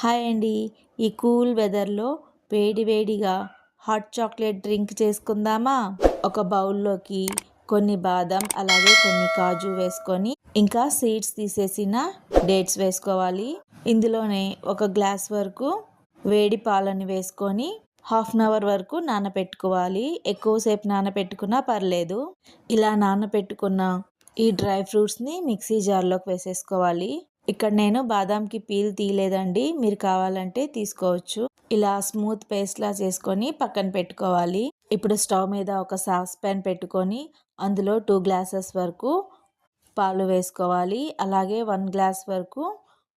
Hi అండి. ఈ cool వెదర్లో వేడి వేడిగా హాట్ చాక్లెట్ డ్రింక్ చేసుకుందామా? ఒక బౌల్లోకి కొన్ని బాదం అలాగే కొన్ని కాజు వేసుకొని ఇంకా సీడ్స్ తీసేసిన డేట్స్ వేసుకోవాలి. ఇందులోనే ఒక గ్లాస్ వరకు వేడి పాలని వేసుకొని హాఫ్ అన్ అవర్ వరకు నానబెట్టుకోవాలి ఎక్కువసేపు నానపెట్టుకున్నా పర్లేదు. ఇలా నానబెట్టుకున్న ఈ డ్రై ఫ్రూట్స్ని మిక్సీ జార్లోకి వేసేసుకోవాలి. ఇక్కడ నేను బాదాంకి పీల్ తీయలేదండి. మీరు కావాలంటే తీసుకోవచ్చు. ఇలా స్మూత్ పేస్ట్లా చేసుకొని పక్కన పెట్టుకోవాలి. ఇప్పుడు స్టవ్ మీద ఒక సాస్ ప్యాన్ పెట్టుకొని అందులో టూ గ్లాసెస్ వరకు పాలు వేసుకోవాలి. అలాగే వన్ గ్లాస్ వరకు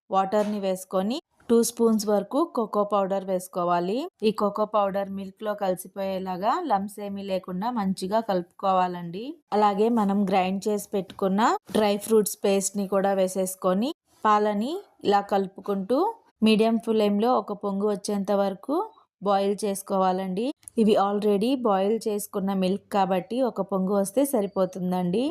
వాటర్ని వేసుకొని టూ స్పూన్స్ వరకు కోకో పౌడర్ వేసుకోవాలి. ఈ కోకో పౌడర్ మిల్క్లో కలిసిపోయేలాగా లమ్స్ ఏమీ లేకుండా మంచిగా కలుపుకోవాలండి. అలాగే మనం గ్రైండ్ చేసి పెట్టుకున్న డ్రై ఫ్రూట్స్ పేస్ట్ని కూడా వేసేసుకొని పాలని ఇలా కలుపుకుంటూ మీడియం ఫ్లేమ్లో ఒక పొంగు వచ్చేంత వరకు బాయిల్ చేసుకోవాలండి. ఇవి ఆల్రెడీ బాయిల్ చేసుకున్న మిల్క్ కాబట్టి ఒక పొంగు వస్తే సరిపోతుందండి.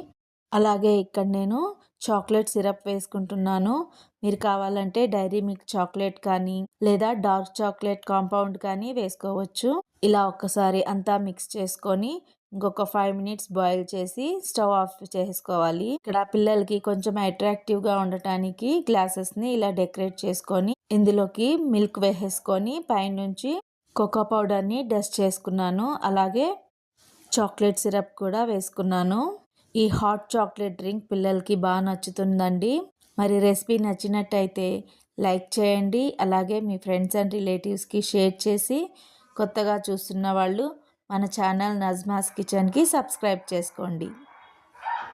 అలాగే ఇక్కడ నేను చాక్లెట్ సిరప్ వేసుకుంటున్నాను. మీరు కావాలంటే డైరీ మిల్క్ చాక్లెట్ కానీ లేదా డార్క్ చాక్లెట్ కాంపౌండ్ కానీ వేసుకోవచ్చు. ఇలా ఒక్కసారి అంతా మిక్స్ చేసుకొని ఇంకొక ఫైవ్ మినిట్స్ బాయిల్ చేసి స్టవ్ ఆఫ్ చేసుకోవాలి. ఇక్కడ పిల్లలకి కొంచెం అట్రాక్టివ్గా ఉండటానికి గ్లాసెస్ని ఇలా డెకరేట్ చేసుకొని ఇందులోకి మిల్క్ వేసేసుకొని పైనుంచి కోకో పౌడర్ని డస్ట్ చేసుకున్నాను. అలాగే చాక్లెట్ సిరప్ కూడా వేసుకున్నాను. ఈ హాట్ చాక్లెట్ డ్రింక్ పిల్లలకి బాగా నచ్చుతుందండి. మరి రెసిపీ నచ్చినట్టయితే లైక్ చేయండి. అలాగే మీ ఫ్రెండ్స్ అండ్ రిలేటివ్స్కి షేర్ చేసి కొత్తగా చూస్తున్న వాళ్ళు మన ఛానల్ నజ్మాస్ కిచెన్కి సబ్స్క్రైబ్ చేసుకోండి.